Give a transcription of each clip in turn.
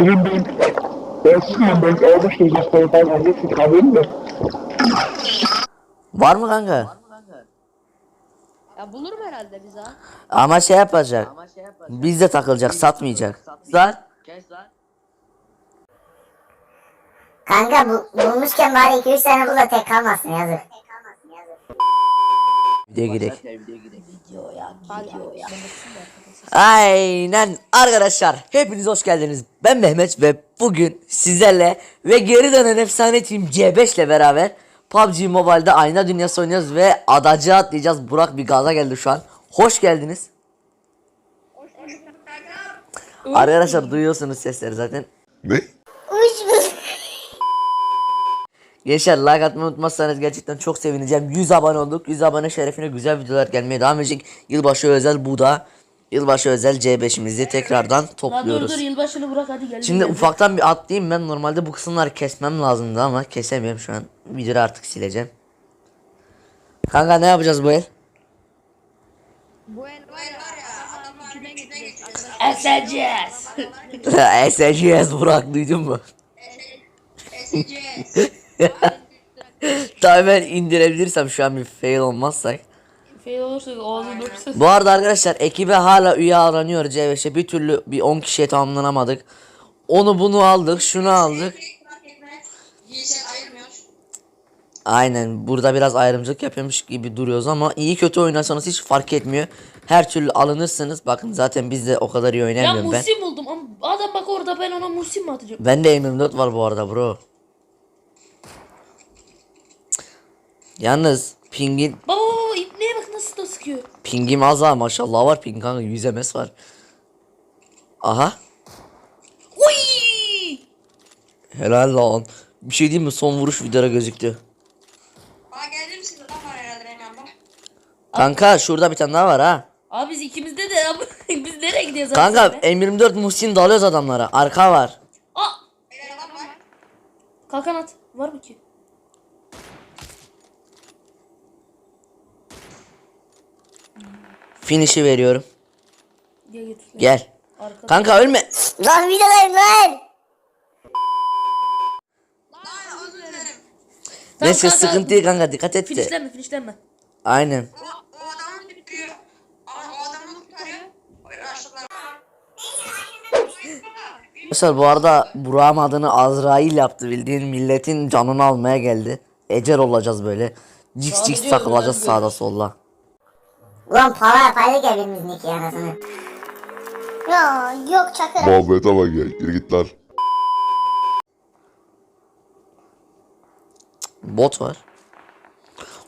Benim benim. Ben sıkıyorum ben almıştım zaten pardon yoksa kahvemi de. Var mı kanka? Ya bulurum herhalde biz ha. Ama şey yapacak. Bizde takılacak, satmayacak. Lan. Kanka bu, bulmuşken bari 2-3 tane bul da tek kalmasın yazık. Videoya girek. Hadi. Aynen arkadaşlar hepiniz hoş geldiniz. Ben Mehmet ve bugün sizlerle ve geri dönen efsane team C5 ile beraber PUBG Mobile'da ayna dünyası oynuyoruz ve adacı atlayacağız. Burak bir gaza geldi şu an. Hoş geldiniz. Arkadaşlar duyuyorsunuz sesleri zaten. Ne? Gençler like atmayı unutmazsanız gerçekten çok sevineceğim. 100 abone olduk. 100 abone şerefine güzel videolar gelmeye devam edecek. Yılbaşı özel bu da. Yılbaşı özel C5'imizi tekrardan La dur topluyoruz. dur yılbaşını bırak hadi gel. Şimdi ufaktan bir atlayayım ben normalde bu kısımları kesmem lazımdı ama kesemiyorum şu an. Videoyu artık sileceğim. Kanka ne yapacağız bu el? Bu el var ya. SGS Burak duydun mu? Tabii ben indirebilirsem şu an bir fail olmazsak. Fail olursa ağzını öpsün. Bu arada arkadaşlar ekibe hala üye aranıyor C5'e bir türlü bir 10 kişiye tamamlanamadık. Onu bunu aldık şunu aldık. Aynen burada biraz ayrımcılık yapıyormuş gibi duruyoruz ama iyi kötü oynarsanız hiç fark etmiyor. Her türlü alınırsınız. Bakın zaten biz de o kadar iyi Ya oynamıyorum ben. buldum ama adam bak orada ben ona musim mi atacağım? Ben de M24 var bu arada bro. Yalnız pingin Baba baba ipneye bak nasıl da sıkıyor. pingim az ha maşallah var ping kanka 100 ms var. Aha Uy! helal lan. Bir şey diyeyim mi son vuruş videoda gözüktü. Aa geldi misin? Adam var herhalde benim yanımda. Kanka şurada bir tane daha var ha. Abi biz ikimizde de biz nereye gidiyoruz abi Kanka seninle? M24 Muhsin dalıyoruz adamlara. Arka var. Aa! Beyler adam var. Kalkan at. Var mı ki? Finish'i veriyorum. Gel götür. Gel. Arka. Kanka ölme. Lan videodayım lan! Dilerim. Neyse kanka. sıkıntı değil kanka dikkat et de. Finişlenme finişlenme. Aynen. O, o adamı tutuyor. O, o adamı kurtarıyor. O yaşlılar. Arkadaşlar bu arada Burak'ın adını Azrail yaptı bildiğin milletin canını almaya geldi. Ecel olacağız böyle. Cix cix Sadece takılacağız sağda solda. Ulan para yapaydık ya birimizin iki yarasını. Ya yok çakır. Muhabbete bak ya. Yürü git lan. Bot var.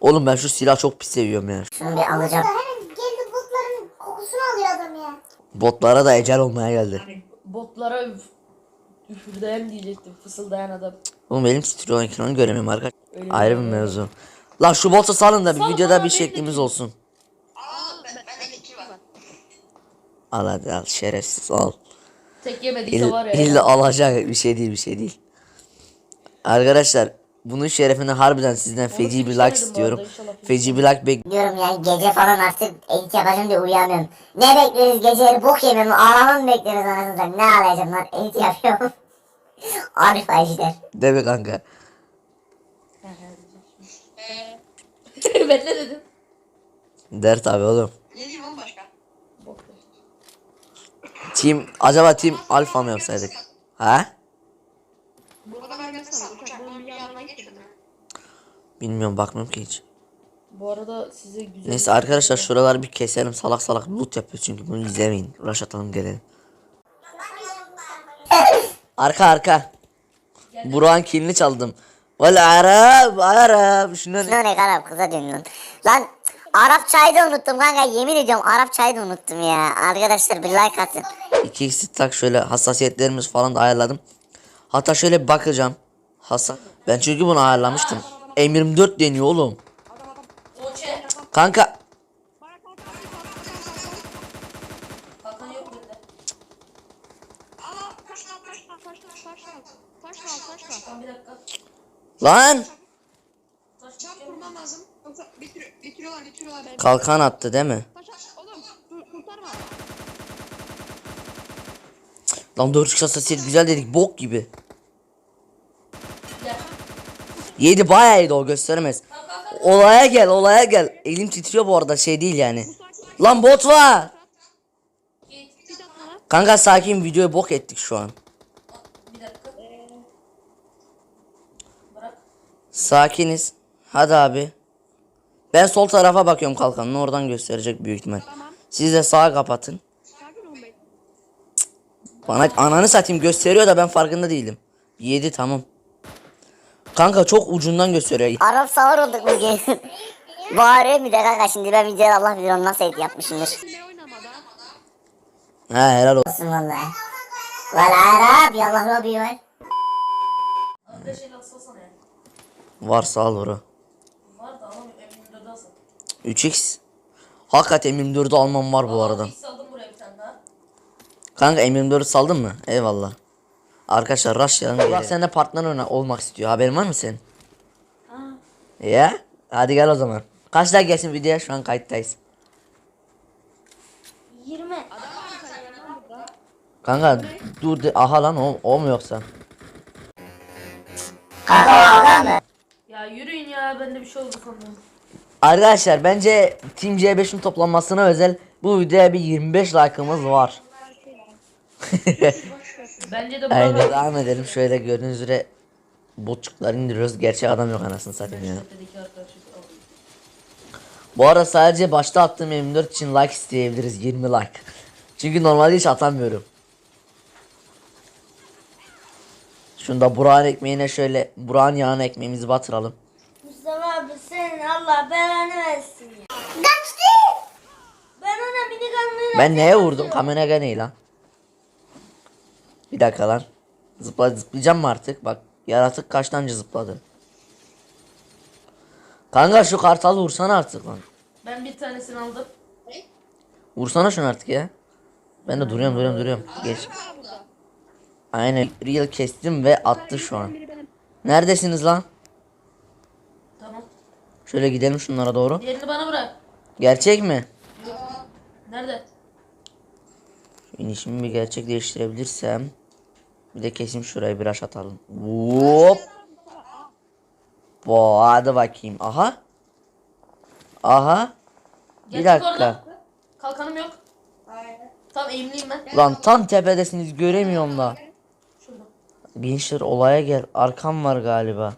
Oğlum ben şu silahı çok pis seviyorum ya. Şunu bir alacağım. Hemen geldi botların kokusunu alıyor adam ya. Botlara da ecel olmaya geldi. Botlara üf, üfürdeyen diyecektim. Fısıldayan adam. Oğlum benim titriyor ekranı göremiyorum arkadaşlar. Öyle Ayrı bir mevzu. Lan şu botu salın da bir Sal videoda bana, bir benim de şeklimiz olsun. Aa ben, bende iki var. Al hadi al şerefsiz al. Tek yemediyse İll, var ya. illa alacak bir şey değil bir şey değil. Arkadaşlar bunun şerefine harbiden sizden feci bir like istiyorum. Feci bir like bek Diyorum yani gece falan artık edit yapacağım diye uyuyamıyorum. Ne bekliyoruz geceleri bok yememi ağlamamı mı bekliyoruz anasını? Ne ağlayacağım lan edit yapıyorum. Arif. Değil mi kanka? ben ne dedim? Der tabi oğlum. Ne diyeyim oğlum Team acaba team alfa mı yapsaydık? Ha? Bilmiyorum bakmıyorum ki hiç. Bu arada size güzel Neyse arkadaşlar şuraları bir keselim salak salak loot yapıyor çünkü bunu izlemeyin. Rush atalım gelelim. Arka arka. Burak'ın kilini çaldım. Vel Arap Arap. Şundan Ne ne Arap kıza dönüyorum. lan. Lan Arapçayı da unuttum kanka yemin ediyorum Arapçayı da unuttum ya. Arkadaşlar bir like atın. İki x tak şöyle hassasiyetlerimiz falan da ayarladım. Hatta şöyle bakacağım. Hassas. Ben çünkü bunu ayarlamıştım. M24 deniyor oğlum. Kanka Aa taş al taş al taş al taş al. Taş al taş al. Bir dakika. lan Çabuk kurman lazım. Yoksa bitir, bitiriyorlar bitiriyorlar beni. kalkan attı değil mi? Taş al. Oğlum dur kurtarma. Lan 4 kişi hassasiyet güzel dedik bok gibi. Yedi bayağı yedi o gösteremez. Olaya gel olaya gel. Elim titriyor bu arada şey değil yani. Lan bot var. Kanka sakin videoyu bok ettik şu an. Sakiniz. Hadi abi. Ben sol tarafa bakıyorum kalkanın oradan gösterecek büyük ihtimal. Siz de sağa kapatın. Bana ananı satayım gösteriyor da ben farkında değilim. 7 tamam. Kanka çok ucundan gösteriyor. Arap sağır olduk bugün. Bağırıyor bir de kanka şimdi ben videoda Allah bilir onu nasıl edit yapmışımdır. He helal olsun. Olsun vallahi. Valla Arap ya Allah Rabbi var. Arkadaş el alsana ya. Var sağ ol bro. Var da alamıyorum. M24'de alsam. 3x. Hakikaten M24'ü almam var bu arada. X aldım buraya bir tane daha. Kanka M24'ü saldın mı? Eyvallah. Arkadaşlar rush ya. Bak sen de partner olmak istiyor. Haberin var mı senin? Ya? Hadi gel o zaman. Kaç like gelsin videoya? Şu an kayıttayız. 20. Kanka dur de, aha lan o, o mu yoksa? Ya yürüyün ya bende bir şey oldu sandım. Arkadaşlar bence Team C5'in toplanmasına özel bu videoya bir 25 like'ımız var. Bence de Aynen devam edelim. Şöyle gördüğünüz üzere botçukları indiriyoruz. Gerçek adam yok anasını satayım ya. Dedi arkadaşı aldım. Bu arada sadece başta attığım M4 için like isteyebiliriz. 20 like. Çünkü normalde hiç atamıyorum. Şunu da Burak'ın ekmeğine şöyle Burak'ın yağına ekmeğimizi batıralım. Mustafa abi senin Allah belanı versin ya. Ben ona mini kanlıyla Ben neye vurdum? Kamera ne lan? Bir dakika lan. Zıpla zıplayacağım mı artık? Bak yaratık kaçtancı zıpladı. Kanka şu kartalı vursana artık lan. Ben bir tanesini aldım. Vursana şunu artık ya. Ben de duruyorum duruyorum duruyorum. Geç. Aynen. Real kestim ve attı şu an. Neredesiniz lan? Tamam. Şöyle gidelim şunlara doğru. Diğerini bana bırak. Gerçek mi? Nerede? İnişimi gerçekleştirebilirsem. Bir de kesim şuraya bir aş atalım. Hop. Bo hadi bakayım. Aha. Aha. Bir Gerçek dakika. orada. Kalkanım yok. Tamam eğimliyim ben. Lan tam tepedesiniz göremiyorum da. Şurada. Gençler olaya gel. Arkam var galiba.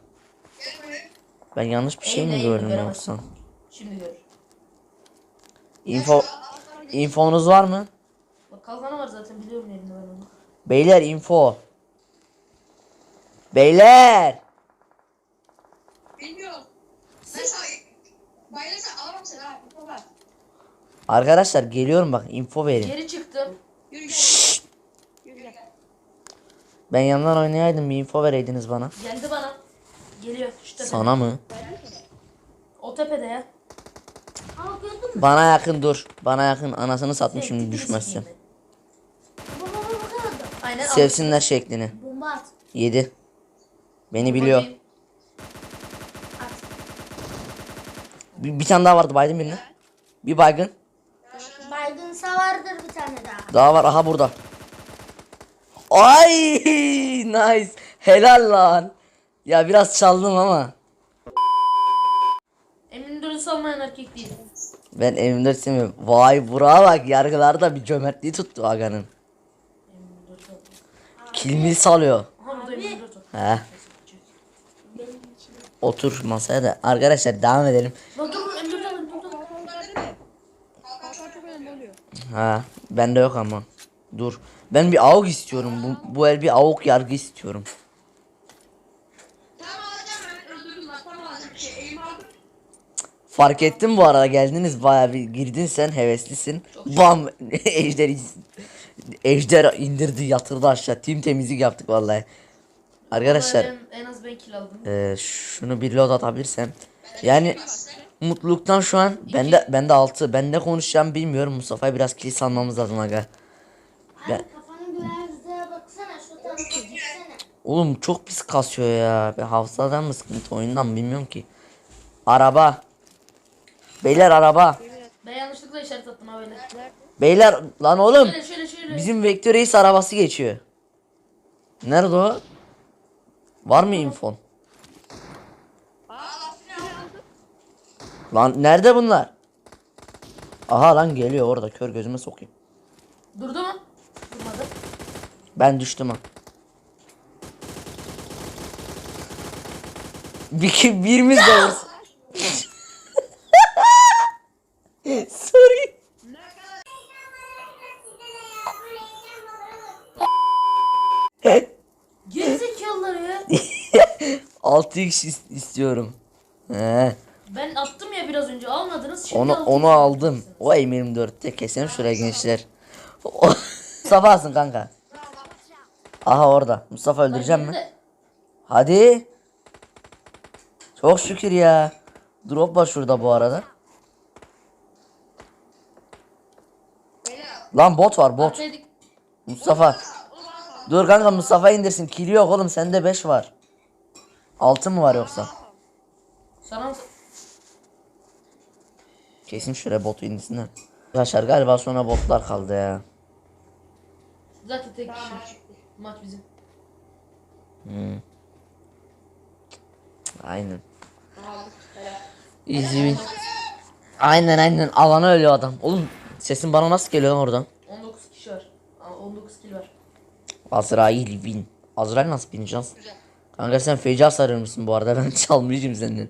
Ben yanlış bir şey mi Eğil, eğil, gördüm göremezsin. yoksa? Şimdi gör. Info infonuz var mı? Kalkanı var zaten biliyorum yerini ben onu. Beyler info. Beyler. Bilmiyorum. Ben sana bayılırsa alamam seni ha. Baba. Arkadaşlar geliyorum bak info verin. Geri çıktım. Yürü gel. Yürü gel. Ben yandan oynayaydım bir info vereydiniz bana. Geldi bana. Geliyor şu tepede. Sana mı? O tepede ya. Ama gördün mü? Bana yakın dur. Bana yakın anasını satmış şimdi düşmezsin. sikeyim Baba baba bakar da. ben. Aynen. Sevsinler şeklini. Bomba at. 7. Beni biliyor. Bir, bir tane daha vardı baydın birini. Bir baygın. Baygınsa vardır bir tane daha. Daha var aha burada. Ay nice. Helal lan. Ya biraz çaldım ama. Emin dönü salmayan erkek değil. Ben evimde istemiyorum. Vay Burak'a bak yargılarda bir cömertliği tuttu aganın. Kilimi salıyor. He. Otur masaya da. Arkadaşlar devam edelim. Ha, bende yok ama. Dur. Ben bir avuk istiyorum. Bu, bu el bir avuk yargı istiyorum. Fark ettim bu arada geldiniz baya bir girdin sen heveslisin. Bam ejder iz- ejder indirdi yatırdı aşağı. Tim temizlik yaptık vallahi. Arkadaşlar En, en az ben kill aldım. eee, şunu bir load atabilirsem. Yani mutluluktan şu an bende bende 6. Ben ne konuşacağım bilmiyorum. Mustafa'ya biraz kill salmamız lazım aga. Ben. Oğlum çok pis kasıyor ya. Ben hafızadan mı sıkıntı oyundan mı bilmiyorum ki. Araba. Beyler araba. Ben yanlışlıkla işaret attım ha böyle. Beyler lan oğlum. Şöyle şöyle şöyle. Bizim Vektör Reis arabası geçiyor. Nerede o? Var mı infon? Lan nerede bunlar? Aha lan geliyor orada kör gözüme sokayım. Durdu mu? Durmadı. Ben düştüm ha. Bir, birimiz de. Sorry. Gerizekalılar ya. 6x is- istiyorum. He. Ben attım ya biraz önce almadınız. Şimdi Onu aldınız. onu aldım. O M24'te keselim şuraya gençler. Mustafa alsın kanka. Aha orada. Mustafa öldüreceğim mi? Hadi. Çok şükür ya. Drop var şurada bu arada. Lan bot var bot. Mustafa. Dur kanka Mustafa indirsin. Kill yok oğlum sende 5 var. 6 mı var yoksa? Sana Kesin şuraya botu indirsinler. Arkadaşlar galiba sonra botlar kaldı ya. zaten tek kişi. Maç bizim. Aynen. Easy. Aynen aynen alana ölüyor adam. Oğlum sesin bana nasıl geliyor oradan? 19 kişi var. Aa, 19 kill var. Azrail win. Azrail nasıl bineceğiz? Kanka sen feci sarır mısın bu arada ben çalmayacağım senden.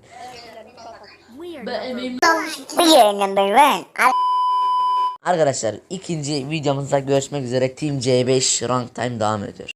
Arkadaşlar ikinci videomuzda görüşmek üzere Team C5 Rank Time devam ediyor.